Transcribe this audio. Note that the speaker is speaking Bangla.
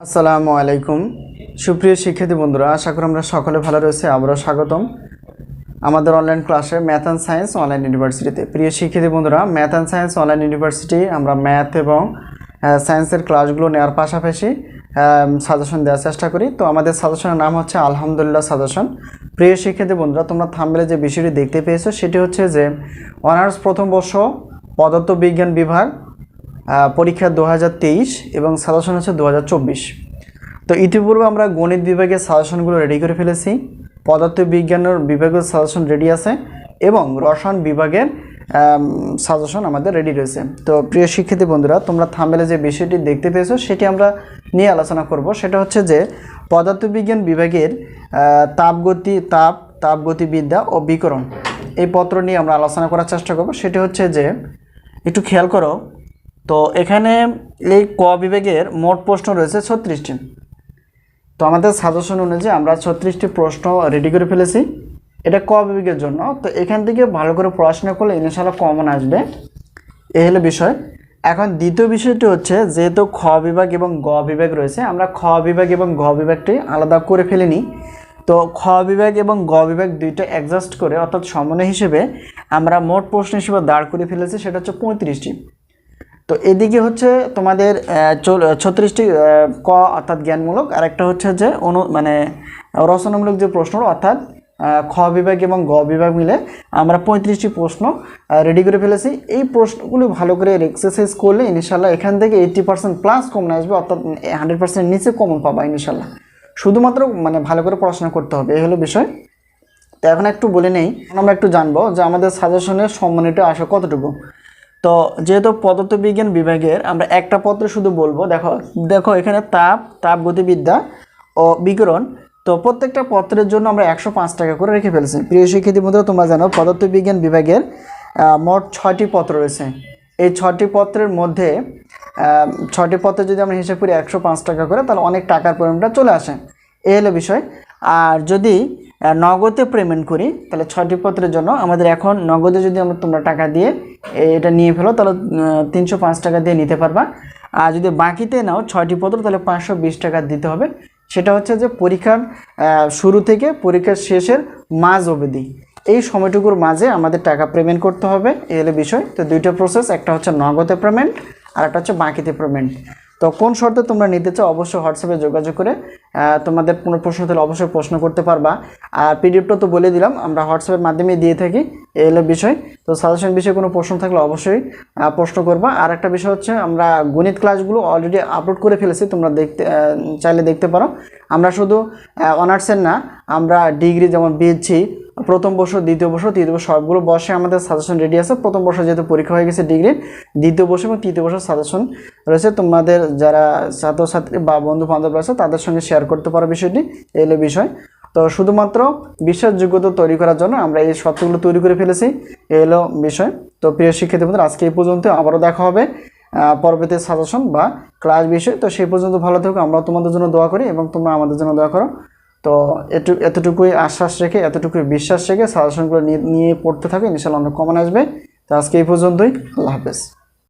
আসসালামু আলাইকুম। সুপ্রিয় শিক্ষার্থী বন্ধুরা, আশা করি আমরা সকলে ভালো রয়েছে আবারও স্বাগতম। আমাদের অনলাইন ক্লাসে ম্যাথ অ্যান্ড সায়েন্স অনলাইন ইউনিভার্সিটিতে প্রিয় শিক্ষার্থী বন্ধুরা math and science online university আমরা ম্যাথ এবং সায়েন্সের ক্লাসগুলো নেওয়ার পাশাপাশি সাজেশন দেওয়ার চেষ্টা করি। তো আমাদের সাজেশনের নাম হচ্ছে আলহামদুলিল্লাহ সাজেশন প্রিয় শিক্ষার্থী বন্ধুরা, তোমরা থামবেলে যে বিষয়টি দেখতে পেয়েছ, সেটি হচ্ছে যে অনার্স প্রথম বর্ষ পদার্থবিজ্ঞান বিভাগ পরীক্ষা দু হাজার তেইশ এবং সাজেশন হচ্ছে দু হাজার চব্বিশ। তো ইতিপূর্বে আমরা গণিত বিভাগের সাজেশনগুলো রেডি করে ফেলেছি পদার্থ বিজ্ঞানের বিভাগের সাজেশন রেডি আছে এবং রসায়ন বিভাগের সাজেশন আমাদের রেডি রয়েছে। তো প্রিয় শিক্ষার্থী বন্ধুরা, তোমরা থামেলে যে বিষয়টি দেখতে পেয়েছ, সেটি আমরা নিয়ে আলোচনা করব। সেটা হচ্ছে যে পদার্থবিজ্ঞান বিভাগের তাপগতি, তাপ, তাপগতিবিদ্যা ও বিকরণ। এই পত্র নিয়ে আমরা আলোচনা করার চেষ্টা করব। সেটি হচ্ছে যে, একটু খেয়াল করো তো এখানে এই ক বিভাগের মোট প্রশ্ন রয়েছে ছত্রিশটি। তো আমাদের সাজেশন অনুযায়ী আমরা ছত্রিশটি প্রশ্ন রেডি করে ফেলেছি। এটা ক বিভাগের জন্য। তো এখান থেকে ভালো করে পড়াশোনা করলে ইনশাল্লাহ কমন আসবে। এই হলো বিষয়। এখন দ্বিতীয় বিষয়টি হচ্ছে, যেহেতু খ বিভাগ এবং গ বিভাগ রয়েছে, আমরা খ বিভাগ এবং গ বিভাগটি আলাদা করে ফেলিনি। তো খ বিভাগ এবং গ বিভাগ দুইটা অ্যাডজাস্ট করে, অর্থাৎ সমন্বয় হিসেবে আমরা মোট প্রশ্ন হিসেবে দাঁড় করে ফেলেছি, সেটা হচ্ছে পঁয়ত্রিশটি। তো এদিকে হচ্ছে তোমাদের ছত্রিশটি ক অর্থাৎ জ্ঞানমূলক আর একটা হচ্ছে যে অনু মানে রচনামূলক যে প্রশ্ন, অর্থাৎ খ বিভাগ এবং গ বিভাগ মিলে আমরা পঁয়ত্রিশটি প্রশ্ন রেডি করে ফেলেছি। এই প্রশ্নগুলো ভালো করে এক্সারসাইজ করলে ইনশাল্লাহ এখান থেকে এইট্টি পার্সেন্ট প্লাস কমন আসবে, অর্থাৎ হান্ড্রেড পার্সেন্ট নিচে কমন পাবা ইনশাল্লাহ শুধুমাত্র মানে ভালো করে পড়াশোনা করতে হবে, এই হলো বিষয়। তো এখন একটু বলে নেই আমরা একটু জানব যে আমাদের সাজেশনের সম্মানিত আসে কতটুকু? তো যেহেতু পদার্থবিজ্ঞান বিভাগের, আমরা একটা পত্র শুধু বলব। দেখো দেখো এখানে তাপ তাপ গতিবিদ্যা ও বিকিরণ। তো প্রত্যেকটা পত্রের জন্য আমরা একশো পাঁচ টাকা করে রেখে ফেলেছি। প্রিয় শিক্ষার্থী বন্ধুরা, তোমরা জানো পদার্থবিজ্ঞান বিভাগের মোট ছয়টি পত্র রয়েছে। এই ছটি পত্রের মধ্যে ছটি পত্রে যদি আমরা হিসেব করি একশো পাঁচ টাকা করে, তাহলে অনেক টাকার পরিমাণটা চলে আসে। এ হলো বিষয়। আর যদি নগদে পেমেন্ট করি, তাহলে ছয়টি পত্রের জন্য আমাদের এখন নগদে যদি আমরা তোমরা টাকা দিয়ে এটা নিয়ে ফেলো, তাহলে তিনশো পাঁচ টাকা দিয়ে নিতে পারবা। আর যদি বাকিতে নাও ছয়টি পত্র, তাহলে পাঁচশো বিশ টাকা দিতে হবে। সেটা হচ্ছে যে পরীক্ষার শুরু থেকে পরীক্ষার শেষের মাঝ অবধি। এই সময়টুকুর মাঝে আমাদের টাকা পেমেন্ট করতে হবে, এই হলো বিষয়। তো দুইটা প্রসেস একটা হচ্ছে নগদে পেমেন্ট আর একটা হচ্ছে বাকিতে পেমেন্ট তো কোন শর্তে তোমরা নিতে চাও, অবশ্যই হোয়াটসঅ্যাপে যোগাযোগ করে তোমাদের কোনো প্রশ্ন থাকলে অবশ্যই প্রশ্ন করতে পারবা। আর পিডিএফটা তো বলে দিলাম, আমরা হোয়াটসঅ্যাপের মাধ্যমে দিয়ে থাকি। এই বিষয়। তো সাজেশন বিষয়ে কোনো প্রশ্ন থাকলে অবশ্যই প্রশ্ন করবা। আর একটা বিষয় হচ্ছে, আমরা গণিত ক্লাসগুলো অলরেডি আপলোড করে ফেলেছি, তোমরা দেখতে চাইলে দেখতে পারো। আমরা শুধু অনার্সের না, আমরা ডিগ্রি যেমন বিএসসি প্রথম বর্ষ, দ্বিতীয় বর্ষ, তৃতীয় বর্ষ, সবগুলো বর্ষে আমাদের সাজেশন রেডি আছে। প্রথম বর্ষ যেহেতু পরীক্ষা হয়ে গেছে ডিগ্রি দ্বিতীয় বর্ষ এবং তৃতীয় বর্ষ সাজেশন রয়েছে। তোমাদের যারা ছাত্রছাত্রী বা বন্ধু বান্ধব আছে, তাদের সঙ্গে শেয়ার করতে পারো বিষয়টি। এই হলো বিষয়। তো শুধুমাত্র বিশ্বাসযোগ্যতা তৈরি করার জন্য আমরা এই সত্যগুলো তৈরি করে ফেলেছি। এই হলো বিষয়। তো প্রিয় শিক্ষার্থী বন্ধুরা, আজকে এই পর্যন্ত আবারও দেখা হবে পরবর্তী সাজেশন বা ক্লাস বিষয়। তো সেই পর্যন্ত ভালো থাকো আমরা তোমাদের জন্য দোয়া করি এবং তোমরা আমাদের জন্য দোয়া করো। তো এটু, এতটুকুই আশ্বাস রেখে, এতটুকুই বিশ্বাস রেখে সাজেশনগুলো নিয়ে নিয়ে পড়তে থাকো ইনশাল্লাহ অনেক কমন আসবে। তো আজকে এই পর্যন্তই, আল্লাহ হাফেজ।